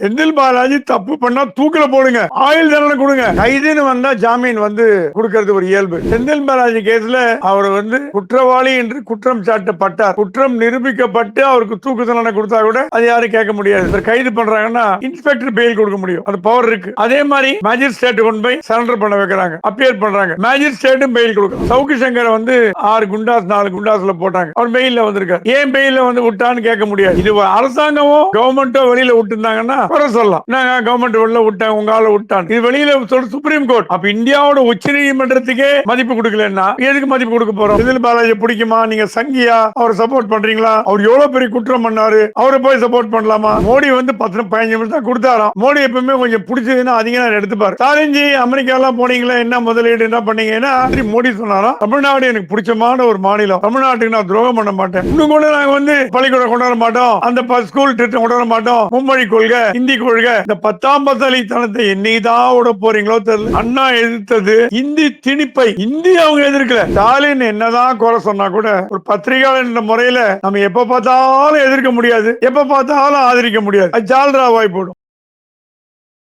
செந்தில் பாலாஜி தப்பு பண்ணா தூக்கில போடுங்க. ஆயுள் தண்டனை கொடுங்க. கைதுன்னு வந்தா ஜாமீன் வந்து கொடுக்கறது ஒரு இயல்பு. செந்தில் பாலாஜி கேஸ்ல அவர் வந்து குற்றவாளி என்று குற்றம் சாட்டப்பட்டார். குற்றம் நிரூபிக்கப்பட்டு அவருக்கு தூக்கு தண்டனை கொடுத்தா கூட அது யாரும் கேட்க முடியாது. கைது பண்றாங்கன்னா இன்ஸ்பெக்டர் பெயில் கொடுக்க முடியும். அது பவர் இருக்கு. அதே மாதிரி மேஜிஸ்ட்ரேட் கொண்டு போய் சரண்டர் பண்ண வைக்கிறாங்க. அப்பியர் பண்றாங்க. மேஜிஸ்ட்ரேட்டும் பெயில் கொடுக்கும் சவுக்கு சங்கர் வந்து ஆறு குண்டாஸ் நாலு குண்டாஸ்ல போட்டாங்க. அவர் பெயில வந்திருக்காரு. ஏன் பெயில வந்து விட்டான்னு கேட்க முடியாது. இது அரசாங்கமோ கவர்மெண்ட்டோ வெளியில விட்டுருந்தாங்கன்னா குறை சொல்லலாம். நாங்க கவர்மெண்ட் வெளில விட்டாங்க உங்க ஆள விட்டான். இது வெளியில சொல்லு சுப்ரீம் கோர்ட் அப்ப இந்தியாவோட உச்ச நீதிமன்றத்துக்கே மதிப்பு கொடுக்கலன்னா எதுக்கு மதிப்பு கொடுக்க போறோம்? செந்தில் பாலாஜி பிடிக்குமா? நீங்க சங்கியா? அவர் சப்போர்ட் பண்றீங்களா? அவர் எவ்வளவு பெரிய குற்றம் பண்ணாரு? அவரை போய் சப்போர்ட் பண்ணலாமா? மோடி வந்து பத்து பதினஞ்சு நிமிஷம் தான் கொடுத்தாராம். மோடி எப்பவுமே கொஞ்சம் பிடிச்சதுன்னா அதிக நேரம் எடுத்துப்பாரு. ஸ்டாலின்ஜி அமெரிக்கா எல்லாம் போனீங்களா என்ன முதலீடு என்ன பண்ணீங்கன்னா மோடி சொன்னாராம் தமிழ்நாடு எனக்கு பிடிச்சமான ஒரு மாநிலம். தமிழ்நாட்டுக்கு நான் துரோகம் பண்ண மாட்டேன். இன்னும் கூட நாங்க வந்து பள்ளிக்கூடம் கொண்டாட மாட்டோம். அந்த ஸ்கூல் திட்டம் கொண்டாட மாட்டோம். மும்மொழி கொள்கை. இந்தி கொள்கை. இந்த பத்தாம் பத்தளித்தனத்தை என்னைக்குதான் விட போறீங்களோ தெரியல. அண்ணா எதிர்த்தது இந்தி திணிப்பை. இந்தி அவங்க எதிர்க்கல. ஸ்டாலின் என்னதான் குறை சொன்னா கூட ஒரு பத்திரிகையாளர் என்ற முறையில நம்ம எப்ப பார்த்தாலும் எதிர்க்க முடியாது. எப்ப பார்த்தாலும் ஆதரிக்க முடியாது. ஜால்ரா வாய் போடும்.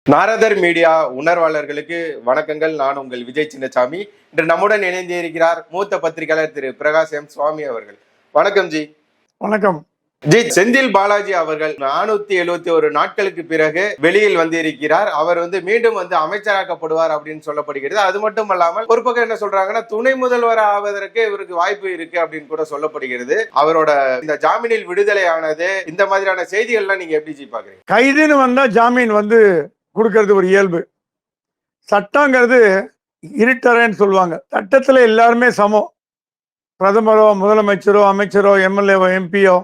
நாரதர் மீடியா உணர்வாளர்களுக்கு வணக்கங்கள். நான் உங்கள் விஜய் சின்னசாமி. இன்று நம்முடன் இணைந்து இருக்கிறார் மூத்த பத்திரிகையாளர் திரு பிரகாஷ் எம். சுவாமி அவர்கள். வணக்கம் ஜி. வணக்கம். ஜி செந்தில் பாலாஜி அவர்கள் நானூத்தி எழுபத்தி ஒரு நாட்களுக்கு பிறகு வெளியில் வந்திருக்கிறார். அவர் வந்து மீண்டும் வந்து அமைச்சராக்கப்படுவார் அப்படின்னு சொல்லப்படுகிறது. அது மட்டும் அல்லாமல் ஒரு பக்கம் என்ன சொல்றாங்கன்னா துணை முதல்வர் ஆவதற்கு இவருக்கு வாய்ப்பு இருக்கு அப்படின்னு கூட சொல்லப்படுகிறது. அவரோட இந்த ஜாமீனில் விடுதலை ஆனது இந்த மாதிரியான செய்திகள்லாம் நீங்க எப்படி ஜி பாக்குறீங்க கைதுன்னு வந்தா ஜாமீன் வந்து கொடுக்கறது ஒரு இயல்பு. சட்டங்கிறது இருட்டறைன்னு சொல்லுவாங்க. சட்டத்துல எல்லாருமே சமம். பிரதமரோ முதலமைச்சரோ அமைச்சரோ எம்எல்ஏவோ எம்பியோ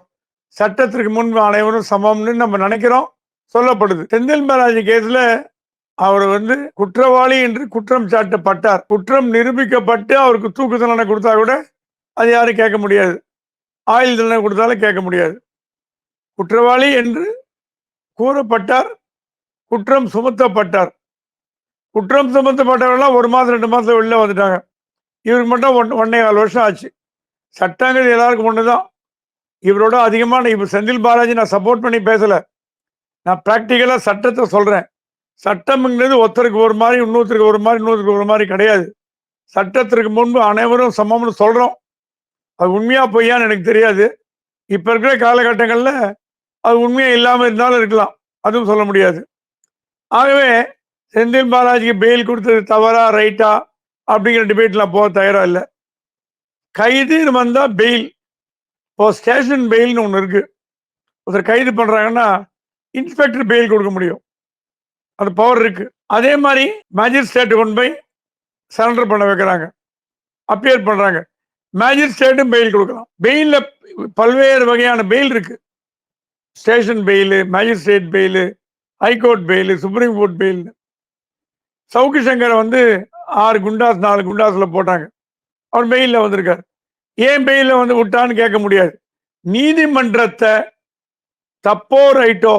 சட்டத்திற்கு முன் அனைவரும் சமம்னு நம்ம நினைக்கிறோம். சொல்லப்படுது. செந்தில் பாலாஜி கேஸ்ல அவர் வந்து குற்றவாளி என்று குற்றம் சாட்டப்பட்டார். குற்றம் நிரூபிக்கப்பட்டு அவருக்கு தூக்கு தண்டனை கொடுத்தா கூட அது யாரும் கேட்க முடியாது. ஆயுள் தண்டனை கொடுத்தாலும் கேட்க முடியாது. குற்றவாளி என்று கூறப்பட்டார். குற்றம் சுமத்தப்பட்டார். குற்றம் சுமத்தப்பட்டவர்கள்லாம் ஒரு மாதம் ரெண்டு மாதம் வெளில வந்துட்டாங்க. இவருக்கு மட்டும் ஒன் ஒன்னே கால் வருஷம் ஆச்சு. சட்டங்கள் எல்லாருக்கும் ஒன்று தான் இவரோட அதிகமான இப்போ செந்தில் பாலாஜி நான் சப்போர்ட் பண்ணி பேசலை. நான் ப்ராக்டிக்கலாக சட்டத்தை சொல்கிறேன் சட்டம்ங்கிறது ஒருத்தருக்கு ஒரு மாதிரி இன்னொருத்தருக்கு ஒரு மாதிரி இன்னொருத்தருக்கு ஒரு மாதிரி கிடையாது. சட்டத்திற்கு முன்பு அனைவரும் சமம்னு சொல்கிறோம் அது உண்மையாக பொய்யான்னு எனக்கு தெரியாது. இப்போ இருக்கிற காலகட்டங்களில் அது உண்மையாக இல்லாமல் இருந்தாலும் இருக்கலாம். அதுவும் சொல்ல முடியாது. ஆகவே செந்தில் பாலாஜிக்கு பெயில் கொடுத்தது தவறா ரைட்டா அப்படிங்கிற டிபேட்லாம் போக தயாராக இல்லை. கைதுன்னு வந்தால் பெயில் இப்போ ஸ்டேஷன் பெயில்னு ஒன்று இருக்கு. ஒருத்தர் கைது பண்ணுறாங்கன்னா இன்ஸ்பெக்டர் பெயில் கொடுக்க முடியும். அது பவர் இருக்கு. அதே மாதிரி மேஜிஸ்ட்ரேட் கொண்டு போய் சரண்டர் பண்ண வைக்கிறாங்க. அப்பியர் பண்ணுறாங்க மேஜிஸ்ட்ரேட்டும் பெயில் கொடுக்கலாம். பெயிலில் பல்வேறு வகையான பெயில் இருக்கு. Station bail magistrate bail high court bail supreme court bail Savukku சங்கரை வந்து ஆறு குண்டாஸ் நாலு குண்டாஸில் போட்டாங்க. அவர் பெயிலில் வந்திருக்கார். ஏன் பெயில்ல வந்து விட்டான்னு கேட்க முடியாது. நீதிமன்றத்தை தப்போ ரைட்டோ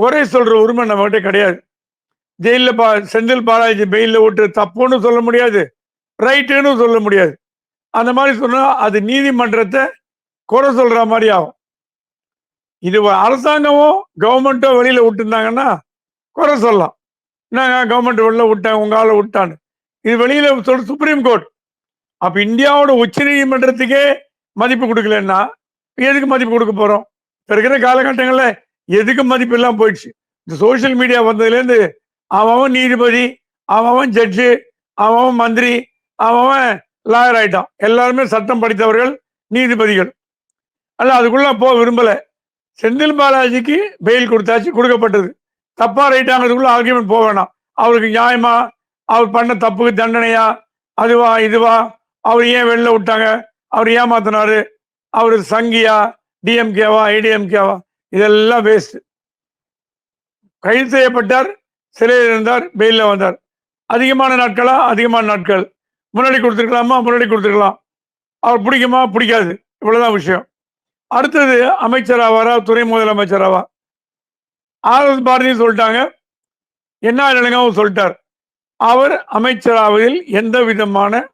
குறை சொல்ற உரிமை நம்மகிட்ட கிடையாது. ஜெயிலில் பா செந்தில் பாலாஜி பெயில்ல விட்டு தப்புன்னு சொல்ல முடியாது ரைட்டுன்னு சொல்ல முடியாது. அந்த மாதிரி சொன்னால் அது நீதிமன்றத்தை குறை சொல்ற மாதிரி ஆகும். இது அரசாங்கமோ கவர்மெண்ட்டோ வெளியில் விட்டுருந்தாங்கன்னா குறை சொல்லலாம். நாங்கள் கவர்மெண்ட் வெளில விட்டாங்க உங்களால் விட்டான்னு. இது வெளியில் சொல் சுப்ரீம் கோர்ட். அப்ப இந்தியாவோட உச்ச நீதிமன்றத்துக்கே மதிப்பு கொடுக்கலன்னா எதுக்கு மதிப்பு கொடுக்க போறோம்? இப்ப இருக்கிற காலகட்டங்கள்ல எதுக்கு மதிப்பு எல்லாம் போயிடுச்சு? இந்த சோஷியல் மீடியா வந்ததுலேருந்து அவன் நீதிபதி அவன் ஜட்ஜு அவன் மந்திரி அவன் லாயர் ஆயிட்டான். எல்லாருமே சட்டம் படித்தவர்கள் நீதிபதிகள். அல்ல அதுக்குள்ள போக விரும்பல. செந்தில் பாலாஜிக்கு பெயில் கொடுத்தாச்சு கொடுக்கப்பட்டது. தப்பா ரைட்டாங்கிறதுக்குள்ள ஆர்கியூமெண்ட் போக வேணாம். அவருக்கு நியாயமா அவர் பண்ண தப்புக்கு தண்டனையா அதுவா இதுவா அவர் ஏன் வெளில விட்டாங்க? அவர் ஏமாத்தினாரு? அவர் சங்கியா? டிஎம்கேவா ஐடிஎம்கேவா இதெல்லாம் வேஸ்ட் கைது செய்யப்பட்டார் சிறையில் இருந்தார் பெயிலில் வந்தார். அதிகமான நாட்களா? அதிகமான நாட்கள். முன்னாடி கொடுத்துருக்கலாமா? முன்னாடி கொடுத்துருக்கலாம். அவர் பிடிக்குமா? பிடிக்காது. இவ்வளோதான் விஷயம். அடுத்தது அமைச்சராவாரா? துணை முதலமைச்சராவா? ஆர்எஸ் பாரதியும் சொல்லிட்டாங்க. என்ன இளங்காவும் சொல்லிட்டார். அவர் அமைச்சராவதில் எந்த விதமான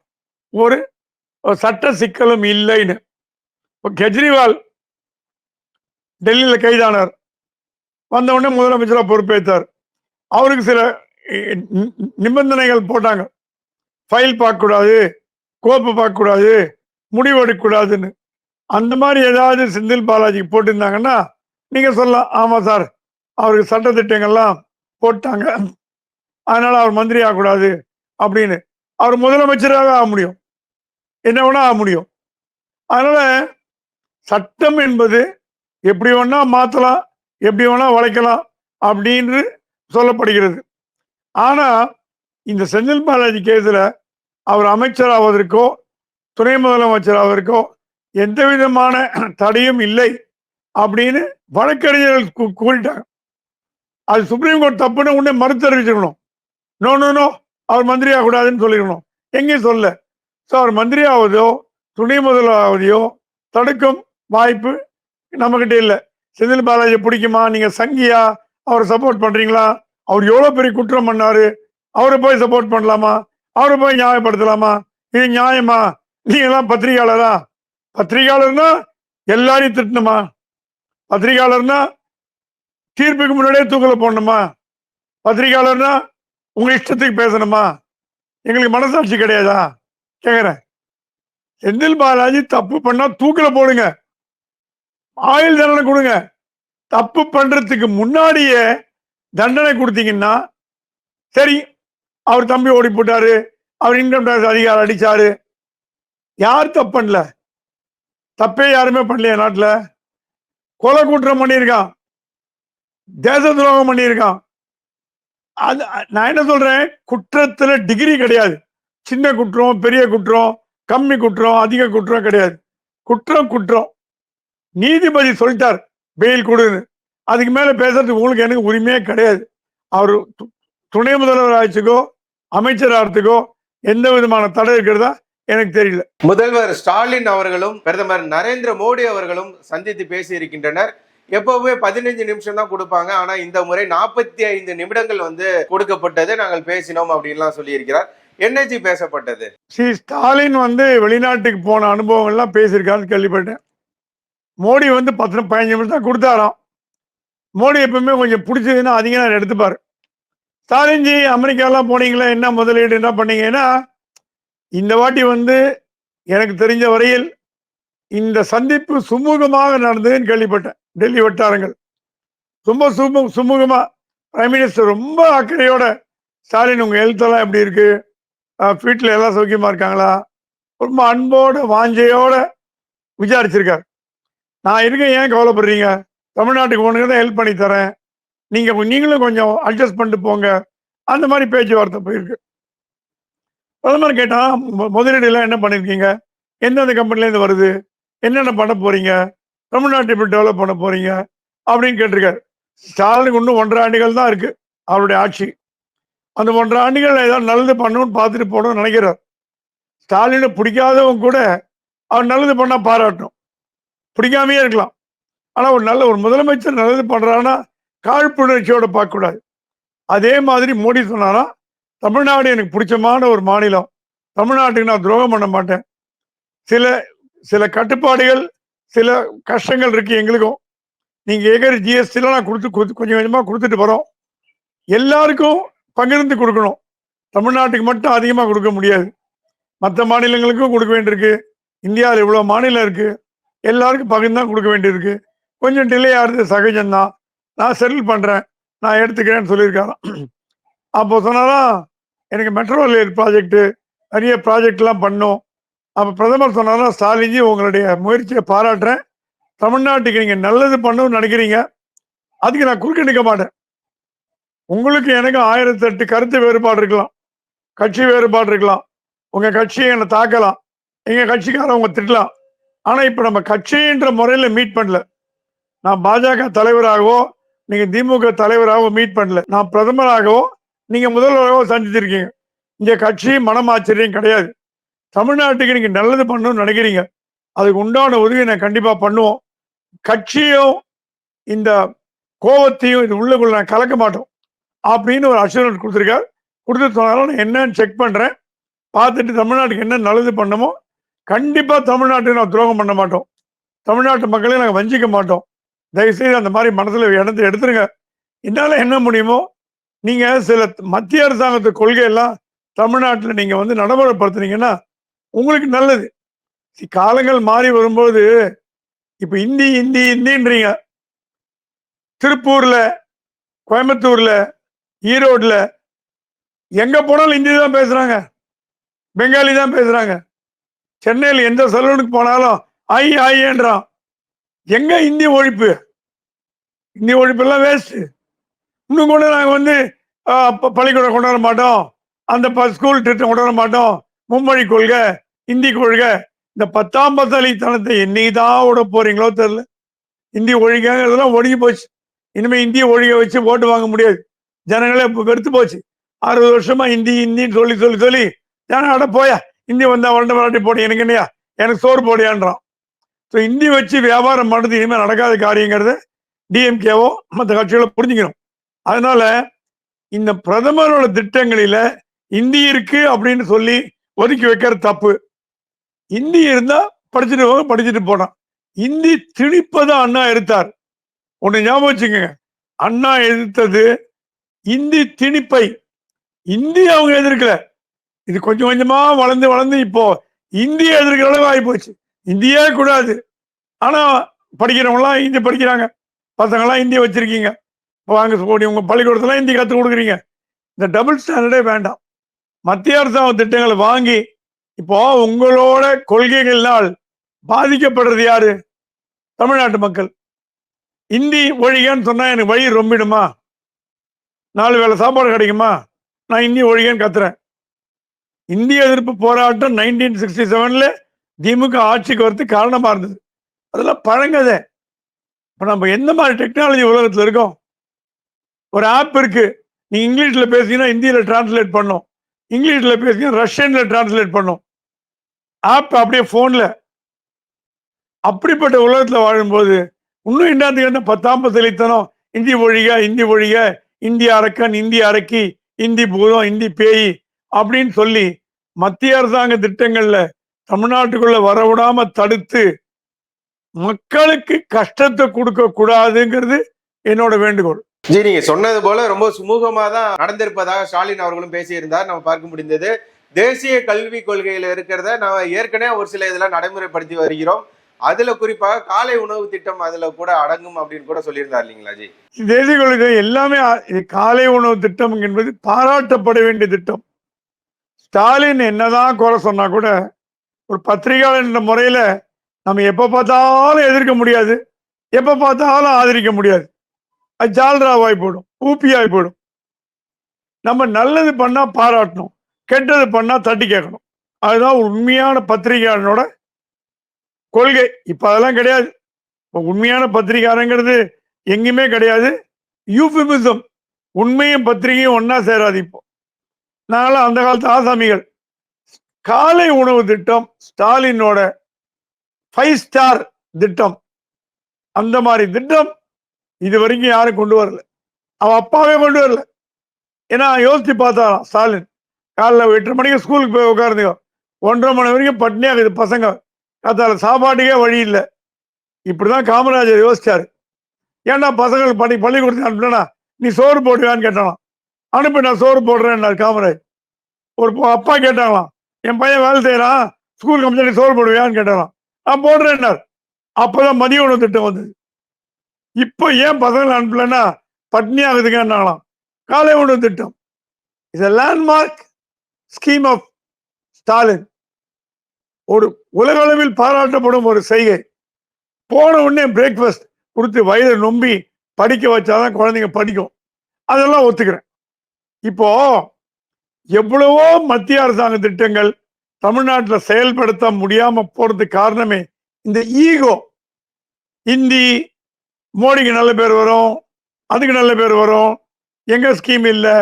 ஒரு சட்ட சிக்கலும் இல்லைன்னு. இப்போ கெஜ்ரிவால் டெல்லியில் கைதானார். வந்தவுடனே முதலமைச்சராக பொறுப்பேற்றார் அவருக்கு சில நிபந்தனைகள் போட்டாங்க. ஃபைல் பார்க்கக்கூடாது கோப்பு பார்க்கக்கூடாது முடிவு எடுக்கக்கூடாதுன்னு. அந்த மாதிரி ஏதாவது செந்தில் பாலாஜிக்கு போட்டிருந்தாங்கன்னா நீங்கள் சொல்லலாம் ஆமாம் சார் அவருக்கு சட்டத்திட்டங்கள்லாம் போட்டாங்க. அதனால் அவர் மந்திரி ஆகக்கூடாது அப்படின்னு. அவர் முதலமைச்சராக ஆக முடியும். என்ன வேணா ஆக முடியும். அதனால சட்டம் என்பது எப்படி வேணா மாற்றலாம் எப்படி வேணா வளைக்கலாம் அப்படின்னு சொல்லப்படுகிறது. ஆனா இந்த செந்தில் பாலாஜி கேஸில் அவர் அமைச்சராவதற்கோ துணை முதலமைச்சர் ஆவதற்கோ எந்த விதமான தடையும் இல்லை அப்படின்னு வழக்கறிஞர்கள் கூறிட்டாங்க. அது சுப்ரீம் கோர்ட் தப்புன்னு உடனே மறுத்து அறிவிச்சிருக்கணும். நோ நோ நோ அவர் மந்திரி ஆகக்கூடாதுன்னு சொல்லிருக்கணும் எங்கேயும் சொல்ல? ஸோ அவர் மந்திரி ஆவதோ துணை முதலாவதையோ தடுக்கும் வாய்ப்பு நம்மக்கிட்ட இல்லை. செந்தில் பாலாஜி பிடிக்குமா? நீங்கள் சங்கியா? அவரை சப்போர்ட் பண்ணுறீங்களா அவர் எவ்வளோ பெரிய குற்றம் பண்ணார்? அவரை போய் சப்போர்ட் பண்ணலாமா? அவரை போய் நியாயப்படுத்தலாமா? இது நியாயமா? நீங்களாம் எல்லாம் பத்திரிகையாளரா? பத்திரிகையாளர்னா எல்லாரையும் திட்டணுமா? பத்திரிகையாளர்னா தீர்ப்புக்கு முன்னாடியே தூக்கல போடணுமா? பத்திரிகையாளர்னா உங்க இஷ்டத்துக்கு பேசணுமா? எங்களுக்கு மனசாட்சி கிடையாதா? கேக்குறேன். செந்தில் பாலாஜி தப்பு பண்ணா தூக்கில போடுங்க. ஆயுள் தண்டனை கொடுங்க. தப்பு பண்றதுக்கு முன்னாடியே தண்டனை கொடுத்தீங்கன்னா சரி அவர் தம்பி ஓடி போட்டாரு அவர் இன்கம் டேக்ஸ் அதிகாரம் அடிச்சாரு. யார் தப்பு பண்ணல? தப்பே யாருமே பண்ணலையா நாட்டில்? கொலை குற்றம் பண்ணியிருக்கான் தேச துரோகம் பண்ணியிருக்கான். அது நான் என்ன சொல்றேன்? குற்றத்துல டிகிரி கிடையாது. சின்ன குற்றம் பெரிய குற்றம் கம்மி குற்றம் அதிக குற்றம் கிடையாது. குற்றம் குற்றம். நீதிபதி சொல்லிட்டார் பெயில் கொடுன்னு. அதுக்கு மேல பேசுறதுக்கு உங்களுக்கு எனக்கு உரிமையே கிடையாது. அவர் து- துணை முதல்வர் ஆட்சிக்கோ அமைச்சர் ஆகிறதுக்கோ எந்த விதமான தடை இருக்கிறதா எனக்கு தெரியல. முதல்வர் ஸ்டாலின் அவர்களும் பிரதமர் நரேந்திர மோடி அவர்களும் சந்தித்து பேசி இருக்கின்றனர் எப்பவுமே பதினைஞ்சு நிமிஷம் தான் கொடுப்பாங்க. ஆனா இந்த முறை நாற்பத்தி ஐந்து நிமிடங்கள் வந்து கொடுக்கப்பட்டது நாங்கள் பேசினோம் அப்படின்லாம் சொல்லியிருக்கிறார். என்னஜி பேசப்பட்டது. ஸ்ரீ ஸ்டாலின் வந்து வெளிநாட்டுக்கு போன அனுபவங்கள்லாம் பேசியிருக்காருன்னு கேள்விப்பட்டேன். மோடி வந்து பத்து பதினஞ்சு நிமிஷம் தான் கொடுத்தாராம். மோடி எப்பவுமே கொஞ்சம் பிடிச்சதுன்னா அதிக நேரம் எடுத்துப்பார். ஸ்டாலின்ஜி அமெரிக்காலாம் போனீங்களா என்ன முதலீடு என்ன பண்ணீங்கன்னா இந்த வாட்டி வந்து எனக்கு தெரிஞ்ச வரையில் இந்த சந்திப்பு சுமூகமாக நடந்ததுன்னு கேள்விப்பட்டேன். டெல்லி வட்டாரங்கள். ரொம்ப சுமு சுமூகமாக பிரைம் மினிஸ்டர் ரொம்ப அக்கறையோட ஸ்டாலின் உங்கள் ஹெல்த்தெல்லாம் எப்படி இருக்கு? வீட்டில் எல்லாம் சௌக்கியமாக இருக்காங்களா? ரொம்ப அன்போட வாஞ்சையோட விசாரிச்சிருக்கார். நான் இருக்கேன் ஏன் கவலைப்படுறீங்க? தமிழ்நாட்டுக்கு ஒன்று தான் ஹெல்ப் பண்ணி தரேன். நீங்கள் நீங்களும் கொஞ்சம் அட்ஜஸ்ட் பண்ணிட்டு போங்க. அந்த மாதிரி பேச்சுவார்த்தை போயிருக்கு. பிரதமர் கேட்டால் முதலீடுலாம் என்ன பண்ணியிருக்கீங்க எந்தெந்த கம்பெனிலேருந்து வருது? என்னென்ன பண்ண போகிறீங்க தமிழ்நாட்டை எப்படி டெவலப் பண்ண போறீங்க அப்படின்னு கேட்டிருக்காரு. ஸ்டாலினுக்கு இன்னும் ஒன்றரை ஆண்டுகள் தான் இருக்கு அவருடைய ஆட்சி. அந்த ஒன்றரை ஆண்டுகள் ஏதாவது நல்லது பண்ணணும்னு பார்த்துட்டு போகணும்னு நினைக்கிறார். ஸ்டாலினை பிடிக்காதவங்க கூட அவர் நல்லது பண்ணால் பாராட்டணும் பிடிக்காமையே இருக்கலாம். ஆனால் ஒரு நல்ல ஒரு முதலமைச்சர் நல்லது பண்ணுறான்னா காழ்ப்புணர்ச்சியோட பார்க்கக்கூடாது. அதே மாதிரி மோடி சொன்னாரா தமிழ்நாடு எனக்கு பிடிச்சமான ஒரு மாநிலம். தமிழ்நாட்டுக்கு நான் துரோகம் பண்ண மாட்டேன். சில சில கட்டுப்பாடுகள் சில கஷ்டங்கள் இருக்கு எங்களுக்கும். நீங்க ஏகர் ஜிஎஸ்டிலாம் நான் கொடுத்து கொடுத்து- கொஞ்சம் கொஞ்சமா கொடுத்துட்டு வரோம். எல்லாருக்கும் பகிர்ந்து கொடுக்கணும். தமிழ்நாட்டுக்கு மட்டும் அதிகமா கொடுக்க முடியாது. மற்ற மாநிலங்களுக்கும் கொடுக்க வேண்டியிருக்கு. இந்தியாவில் இவ்வளோ மாநிலம் இருக்கு. எல்லாருக்கும் பகிர்ந்து தான் கொடுக்க வேண்டியிருக்கு. கொஞ்சம் டிலே ஆகுது சகஜம்தான். நான் செட்டில் பண்ணுறேன் நான் எடுத்துக்கிறேன்னு சொல்லியிருக்காராம் அப்போ சொன்னாரா எனக்கு மெட்ரோ ரயில் ப்ராஜெக்ட் நிறைய ப்ராஜெக்ட்லாம் பண்ணோம். அப்போ பிரதமர் சொன்னாரா ஸ்டாலின்ஜி உங்களுடைய முயற்சியை பாராட்டுறேன். தமிழ்நாட்டுக்கு நீங்கள் நல்லது பண்ணணும்னு நினைக்கிறீங்க. அதுக்கு நான் குறுக்க நிற்க மாட்டேன். உங்களுக்கு எனக்கு ஆயிரத்தி எட்டு கருத்து வேறுபாடு இருக்கலாம். கட்சி வேறுபாடு இருக்கலாம். உங்கள் கட்சியை என்னை தாக்கலாம். எங்கள் கட்சிக்காரவங்க திட்டலாம். ஆனால் இப்போ நம்ம கட்சின்ற முறையில் மீட் பண்ணல. நான் பாஜக தலைவராகவோ நீங்கள் திமுக தலைவராகவோ மீட் பண்ணல. நான் பிரதமராகவோ நீங்கள் முதல்வராகவோ சந்திச்சிருக்கீங்க. இங்கே கட்சி மனமாச்சரியம் கிடையாது. தமிழ்நாட்டுக்கு நீங்கள் நல்லது பண்ணணும்னு நினைக்கிறீங்க. அதுக்கு உண்டான உதவி நான் கண்டிப்பாக பண்ணுவோம். கட்சியும் இந்த கோபத்தையும் இது உள்ளுக்குள்ள நான் கலக்க மாட்டோம். அப்படின்னு ஒரு அஷூரன்ஸ் கொடுத்துருக்காரு. கொடுத்து சொன்னாலும் நான் என்னன்னு செக் பண்ணுறேன் பார்த்துட்டு தமிழ்நாட்டுக்கு என்ன நல்லது பண்ணமோ கண்டிப்பாக தமிழ்நாட்டுக்கு நான் துரோகம் பண்ண மாட்டோம். தமிழ்நாட்டு மக்களையும் நாங்கள் வஞ்சிக்க மாட்டோம். தயவுசெய்து அந்த மாதிரி மனசில் இடத்தை எடுத்துருங்க. என்னால் என்ன முடியுமோ நீங்கள் சில மத்திய அரசாங்கத்து கொள்கையெல்லாம் தமிழ்நாட்டில் நீங்கள் வந்து நடைமுறைப்படுத்துனீங்கன்னா உங்களுக்கு நல்லது. காலங்கள் மாறி வரும்போது இப்ப இந்தி இந்தி இந்தின்றீங்க. திருப்பூர்ல கோயம்புத்தூர்ல ஈரோட்ல எங்க போனாலும் இந்தி தான் பேசுறாங்க. பெங்காலி தான் பேசுறாங்க. சென்னையில் எந்த சலூனுக்கு போனாலும் ஐ ஐன்றான் எங்க இந்தி ஒழிப்பு? இந்தி ஒழிப்பு எல்லாம் வேஸ்ட் இன்னும் கூட நாங்கள் வந்து பள்ளிக்கூடம் கொண்டாட மாட்டோம். அந்த ப- ஸ்கூல் திட்டம் கொண்டாட மாட்டோம். மும்மொழி கொள்கை இந்தி கொள்கை இந்த பத்தாம் பத்தாளித்தனத்தை என்னைக்கு தான் விட போறீங்களோ தெரில இந்தி ஒழிகைங்கிறதெல்லாம் ஒழுகி போச்சு. இனிமேல் இந்திய ஒழிய வச்சு ஓட்டு வாங்க முடியாது. ஜனங்களே இப்போ வெறுத்து போச்சு. அறுபது வருஷமா இந்தி இந்தின்னு சொல்லி சொல்லி சொல்லி ஜனம் அட போயா இந்தி வந்தா வளர்ந்த விளாட்டி போடு எனக்கு என்னையா? எனக்கு சோறு போடியான்றான். ஸோ இந்தி வச்சு வியாபாரம் பண்ணுறது இனிமேல் நடக்காத காரியங்கிறத டிஎம்கேவோ மற்ற கட்சிகளோ புரிஞ்சுக்கணும். அதனால இந்த பிரதமரோட திட்டங்களில இந்தி இருக்கு அப்படின்னு சொல்லி ஒதுக்கி வைக்கிற தப்பு. இந்தி இருந்தா படிச்சுட்டு போக படிச்சுட்டு போனான் இந்தி திணிப்பதான் அண்ணா எதிர்த்தார். ஒன்று ஞாபகம் வச்சுக்கோங்க. அண்ணா எதிர்த்தது இந்தி திணிப்பை. இந்தி அவங்க எதிர்க்கல. இது கொஞ்சம் கொஞ்சமா வளர்ந்து வளர்ந்து இப்போ இந்திய எதிர்க்கிற அளவு ஆகி போச்சு இந்தியே கூடாது. ஆனா படிக்கிறவங்களாம் இந்தி படிக்கிறாங்க. பசங்களாம் இந்தியை வச்சிருக்கீங்க. வாங்க போடி உங்க பள்ளிக்கூடத்துல இந்தி கற்றுக் கொடுக்குறீங்க. இந்த டபுள் ஸ்டாண்டர்டே வேண்டாம். மத்திய அரசாங்க திட்டங்களை வாங்கி இப்போ உங்களோட கொள்கைகளினால் பாதிக்கப்படுறது யாரு? தமிழ்நாட்டு மக்கள். இந்தி ஒழிகன்னு சொன்னா எனக்கு வழி ரொம்பிடுமா? நாலு வேளை சாப்பாடு கிடைக்குமா? நான் இந்தி ஒழிகன்னு கத்துறேன். இந்திய எதிர்ப்பு போராட்டம் நைன்டீன் சிக்ஸ்டி செவன்ல திமுக ஆட்சிக்கு வரது காரணமா இருந்தது. அதெல்லாம் பழங்கதை. இப்ப நம்ம எந்த மாதிரி டெக்னாலஜி உலகத்துல இருக்கோம்? ஒரு ஆப் இருக்கு. நீங்க இங்கிலீஷ்ல பேசுனீங்கன்னா இந்தியில டிரான்ஸ்லேட் பண்ணும். இங்கிலீஷில் பேசி ரஷ்யனில் டிரான்ஸ்லேட் பண்ணும். ஆப் அப்படியே ஃபோனில் அப்படிப்பட்ட உலகத்தில் வாழும்போது இன்னும் என்னத்துக்கு என்ன பத்தாம் பத்தலித்தனம் இந்தி ஒழிக இந்தி ஒழிக இந்தி அரக்கன் இந்தி அரக்கி இந்தி பூதம் இந்தி பேய் அப்படின்னு சொல்லி மத்திய அரசாங்க திட்டங்களில் தமிழ்நாட்டுக்குள்ள வரவிடாம தடுத்து மக்களுக்கு கஷ்டத்தை கொடுக்க கூடாதுங்கிறது என்னோட வேண்டுகோள். ஜி நீங்க சொன்னது போல ரொம்ப சுமூகமா தான் நடந்திருப்பதாக ஸ்டாலின் அவர்களும் பேசியிருந்தார். நம்ம பார்க்க முடிந்தது. தேசிய கல்வி கொள்கையில இருக்கிறத நம்ம ஏற்கனவே ஒரு சில இதெல்லாம் நடைமுறைப்படுத்தி வருகிறோம். அதுல குறிப்பாக காலை உணவு திட்டம் அதுல கூட அடங்கும் அப்படின்னு கூட சொல்லியிருந்தார் இல்லைங்களா ஜி? தேசிய கொள்கை எல்லாமே இது காலை உணவு திட்டம் என்பது பாராட்டப்பட வேண்டிய திட்டம். ஸ்டாலின் என்னதான் குறை சொன்னா கூட ஒரு பத்திரிகையாளர் என்ற முறையில நம்ம எப்ப பார்த்தாலும் எதிர்க்க முடியாது. எப்ப பார்த்தாலும் ஆதரிக்க முடியாது. அது ஜால்ராவாய் போடும் ஊப்பியாய் போடும் நம்ம நல்லது பண்ணா பாராட்டணும் கெட்டது பண்ணா தட்டி கேட்கணும். அதுதான் உண்மையான பத்திரிகையாளனோட கொள்கை. இப்ப அதெல்லாம் கிடையாது. இப்போ உண்மையான பத்திரிகாரங்கிறது எங்கேயுமே கிடையாது. யூபிமிசம் உண்மையும் பத்திரிகையும் ஒன்றா சேராது இப்போ. நாங்களாம் அந்த காலத்து ஆசாமிகள் காலை உணவு திட்டம் ஸ்டாலினோட ஃபைவ் ஸ்டார் திட்டம். அந்த மாதிரி திட்டம் இது வரைக்கும் யாரும் கொண்டு வரல. அவன் அப்பாவே கொண்டு வரல. ஏன்னா யோசிச்சு பார்த்தாராம் ஸ்டாலின் காலைல எட்டு மணிக்கு ஸ்கூலுக்கு போய் உட்காருங்க ஒன்றரை மணி வரைக்கும் பட்னியாக இருக்குது பசங்க. காத்தால சாப்பாட்டுக்கே வழி இல்லை. இப்படிதான் காமராஜர் யோசிச்சாரு. ஏன்னா பசங்களுக்கு பள்ளி பள்ளிக்கூடத்துக்கு அனுப்பினா நீ சோறு போடுவியான்னு கேட்டானாம் அனுப்பி நான் சோறு போடுறேன்னாரு காமராஜ். ஒரு அப்பா கேட்டாங்களாம். என் பையன் வேலை செய்யறான் ஸ்கூல் கம்பெனி சோறு போடுவியான்னு கேட்டாராம் நான் போடுறேன்னார். அப்பதான் மதிய உணவு திட்டம் வந்தது. இப்போ ஏன் பசங்களை அனுப்பலன்னா பட்னி ஆகுதுங்கன்னாலாம் காலை உணவு திட்டம். இது லேண்ட்மார்க் ஸ்கீம் ஆஃப் ஸ்டாலின் ஒரு உலக அளவில் பாராட்டப்படும் ஒரு செய்கை. போன உடனே பிரேக்ஃபாஸ்ட் கொடுத்து வயதை நொம்பி படிக்க வச்சாதான் குழந்தைங்க படிக்கும். அதெல்லாம் ஒத்துக்கிறேன். இப்போ எவ்வளவோ மத்திய அரசாங்க திட்டங்கள் தமிழ்நாட்டில் செயல்படுத்த முடியாம போகிறதுக்கு காரணமே இந்த ஈகோ இந்தி மோடிக்கு நல்ல பேர் வரும் அதுக்கு நல்ல பேர் வரும். எங்கே ஸ்கீம் இல்லை.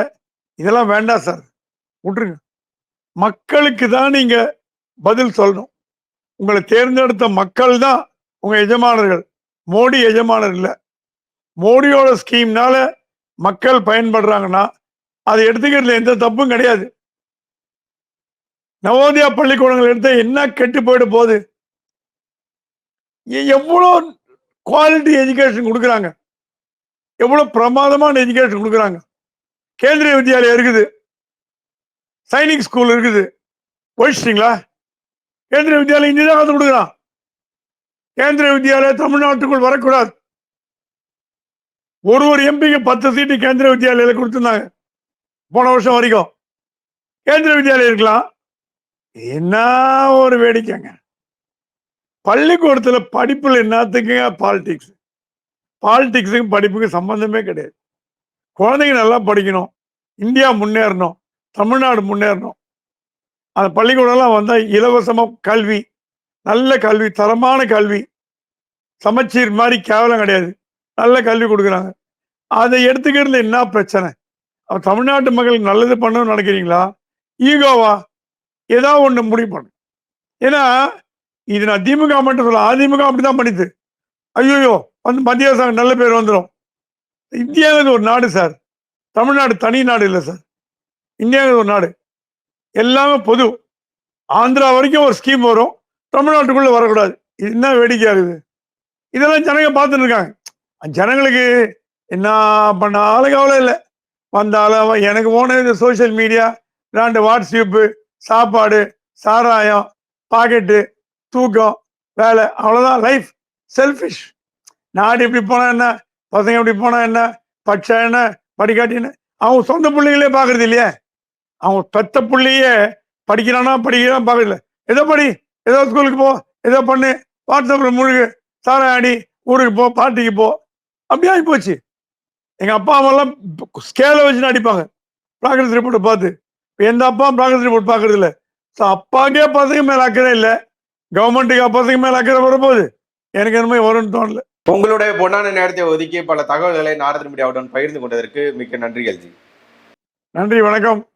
இதெல்லாம் வேண்டாம் சார் விட்டுருங்க. மக்களுக்கு தான் நீங்கள் பதில் சொல்லணும். உங்களை தேர்ந்தெடுத்த மக்கள் தான் உங்கள் எஜமானர்கள். மோடி எஜமானர் இல்லை. மோடியோட ஸ்கீம்னால மக்கள் பயன்படுறாங்கன்னா அதை எடுத்துக்கிறதுல எந்த தப்பும் கிடையாது. நவோதயா பள்ளிக்கூடங்கள் எடுத்த என்ன கெட்டு போயிட போகுது? எவ்வளோ குவாலிட்டி எஜுகேஷன் கொடுக்குறாங்க. எவ்வளோ பிரமாதமான எஜுகேஷன் கொடுக்குறாங்க. கேந்திரிய வித்யாலயம் இருக்குது. சைனிக் ஸ்கூல் இருக்குது. ஒழிச்சிட்டீங்களா கேந்திரிய வித்யாலயம் இங்கே தான் கற்றுக் கொடுக்குறான். கேந்திரிய வித்யாலயம் தமிழ்நாட்டுக்குள் வரக்கூடாது. ஒரு ஒரு எம்பிக்கு பத்து சீட்டு கேந்திரிய வித்யாலயில கொடுத்துருந்தாங்க. போன வருஷம் வரைக்கும். கேந்திரிய வித்யாலயம் இருக்கலாம். என்ன ஒரு வேடிக்கைங்க. பள்ளிக்கூடத்தில் படிப்பில் என்னத்துக்குங்க பாலிடிக்ஸ் பாலிடிக்ஸுக்கும் படிப்புக்கும் சம்பந்தமே கிடையாது. குழந்தைங்க நல்லா படிக்கணும். இந்தியா முன்னேறணும். தமிழ்நாடு முன்னேறணும். அந்த பள்ளிக்கூடம்லாம் வந்தால் இலவசமாக கல்வி. நல்ல கல்வி தரமான கல்வி. சமச்சீர் மாதிரி கேவலம் கிடையாது. நல்ல கல்வி கொடுக்குறாங்க. அதை எடுத்துக்கிறதுல என்ன பிரச்சனை? அப்ப தமிழ்நாட்டு மக்களுக்கு நல்லது பண்ணணும்னு நினைக்கிறீங்களா? ஈகோவா? ஏதாவது ஒன்று முடிவு பண்ணு ஏன்னா இது நான் திமுக மட்டும் சொல்ல அதிமுக அப்படிதான் பண்ணிது. ஐயோயோ வந்து மத்திய அரசாங்கம் நல்ல பேர் வந்துடும் இந்தியாவுக்கு ஒரு நாடு சார். தமிழ்நாடு தனி நாடு இல்லை சார். இந்தியாவுக்கு ஒரு நாடு. எல்லாமே பொது. ஆந்திரா வரைக்கும் ஒரு ஸ்கீம் வரும். தமிழ்நாட்டுக்குள்ளே வரக்கூடாது. இது என்ன வேடிக்கை இருக்குது? இதெல்லாம் ஜனங்க பார்த்துட்டு இருக்காங்க. ஜனங்களுக்கு என்ன பண்ணாலும் கவலை இல்லை. வந்தாலும் அவன் எனக்கு போன இந்த சோஷியல் மீடியா ரெண்டு வாட்ஸ்அப்பு சாப்பாடு சாராயம் பாக்கெட்டு தூக்கம் வேலை அவ்வளோதான் லைஃப் செல்ஃபிஷ் நாடு இப்படி போனால் என்ன? பசங்க இப்படி போனால் என்ன? பச்சை என்ன? படிக்காட்டின்னு அவங்க சொந்த பிள்ளைங்களே பார்க்கறது இல்லையே. அவங்க பெத்த பிள்ளையே படிக்கிறானா படிக்கிறான் பார்க்கறதில்ல ஏதோ படி ஏதோ ஸ்கூலுக்கு போ ஏதோ பண்ணு. வாட்ஸ்அப்பில் முழுகு. சாராயம் ஆடி ஊருக்கு போ பார்ட்டிக்கு போ. அப்படி ஆகி போச்சு. எங்கள் அப்பா அம்மாலாம் ஸ்கேலை வச்சு அடிப்பாங்க. ப்ராக்ரஸ் ரிப்போர்ட்டை பார்த்து. எந்த அப்பா ப்ராக்ரஸ் ரிப்போர்ட் பார்க்கறது இல்லை. ஸோ அப்பாக்கே பசங்க மேலே அக்கறை இல்லை. கவர்மெண்ட்டுக்கு பசங்க மேல அக்கறை வரப்போகுது. எனக்கு என்ன வரும்னு தோணல. உங்களுடைய பொன்னான நேரத்தை ஒதுக்கி பல தகவல்களை நாரத மீடியாவுடன் பகிர்ந்து கொண்டதற்கு மிக்க நன்றிகள் ஜி. நன்றி வணக்கம்.